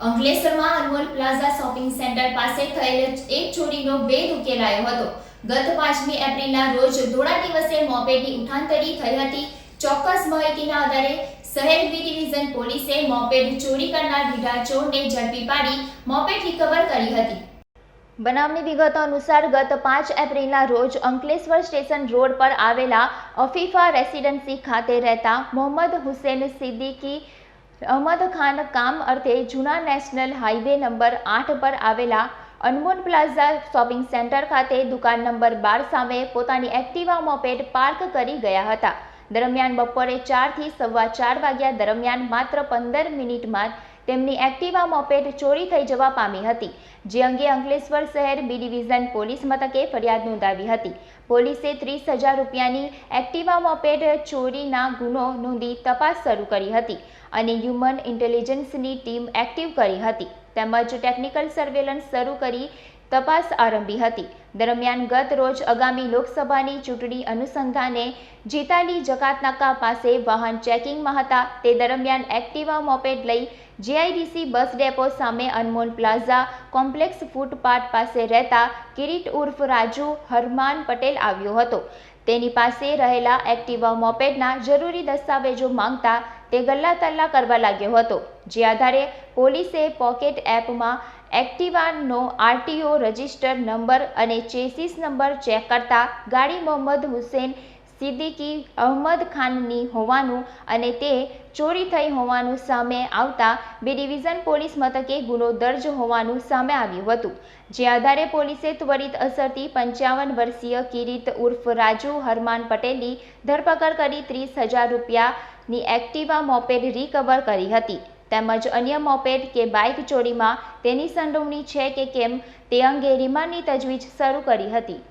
અંકલેશ્વરમાં અનમોલ plaza shopping centre પાસે થયેલ એક ચોરીનો ભેદ ઉકેલાયો હતો. ગત પાંચમી એપ્રિલના રોજ ધોળા દિવસે મોપેડની ઉઠાંતરી થઈ હતી. ચોક્કસ માહિતીના આધારે શહેર બી ડિવિઝન પોલીસે મોપેડ ચોરી કરનાર ઢીઢા ચોરને ઝડપી પાડી મોપેડ રિકવર કરી હતી. બનાવની વિગતો અનુસાર ગત પાંચ એપ્રિલના રોજ અંકલેશ્વર સ્ટેશન રોડ પર આવેલા અફીફા રેસિડેન્સી ખાતે રહેતા મોહમ્મદ હુસેન સિદ્દીકી અહમદ ખાન કામ અર્થે જૂના નેશનલ હાઈવે નંબર આઠ પર આવેલા અનમોલ પ્લાઝા શોપિંગ સેન્ટર ખાતે દુકાન નંબર બાર સામે પોતાની એક્ટિવા મોપેડ પાર્ક કરી ગયા હતા. દરમિયાન બપોરે ચારથી સવા ચાર વાગ્યા દરમિયાન માત્ર પંદર મિનિટમાં તેમની એક્ટિવા મોપેડ ચોરી થઈ જવા પામી હતી. જે અંગે અંકલેશ્વર શહેર બી ડિવિઝન પોલીસ મથકે ફરિયાદ નોંધાવી હતી. પોલીસે ત્રીસ હજાર રૂપિયાની એક્ટિવા મોપેડ ચોરીના ગુનો નોંધી તપાસ શરૂ કરી હતી અને હ્યુમન ઇન્ટેલિજન્સની ટીમ એક્ટિવ કરી હતી. તેમજ ટેકનિકલ સર્વેલન્સ શરૂ કરી તપાસ આરંભી હતી. દરમિયાન ગત રોજ આગામી લોકસભાની ચૂંટણી અનુસંધાને જીતાલી જકાતનાકા પાસે વાહન ચેકિંગમાં હતા. તે દરમિયાન એક્ટિવા મોપેડ લઈ જીઆઈડીસી બસ ડેપો સામે અનમોલ પ્લાઝા કોમ્પ્લેક્સ ફૂટપાથ પાસે રહેતા કિરીટ ઉર્ફ રાજુ હરમાન પટેલ આવ્યો હતો. તેની પાસે રહેલા એક્ટિવા મોપેડના જરૂરી દસ્તાવેજો માંગતા તે ગલ્લા તલ્લા કરવા લાગ્યો હતો. જે આધારે પોલીસે પોકેટ એપમાં એક્ટિવાનો આરટીઓ રજિસ્ટર નંબર અને ચેસિસ નંબર ચેક કરતા ગાડી મોહમ્મદ હુસેન સિદ્દીકી અહમદ ખાનની હોવાનું અને તે ચોરી થઈ હોવાનું સામે આવતા બે ડિવિઝન પોલીસ મથકે ગુનો દર્જ હોવાનું સામે આવ્યું હતું. જે આધારે પોલીસે ત્વરિત અસરથી પંચાવન વર્ષીય કિરીટ ઉર્ફ રાજુ હરમાન પટેલની ધરપકડ કરી ત્રીસ હજાર રૂપિયાની એક્ટિવા મોપેડ રિકવર કરી હતી. તેમજ અન્ય મોપેડ કે બાઇક ચોરીમાં તેની સંડોવણી છે કે કેમ તે અંગે રિમાન્ડની તજવીજ શરૂ કરી હતી.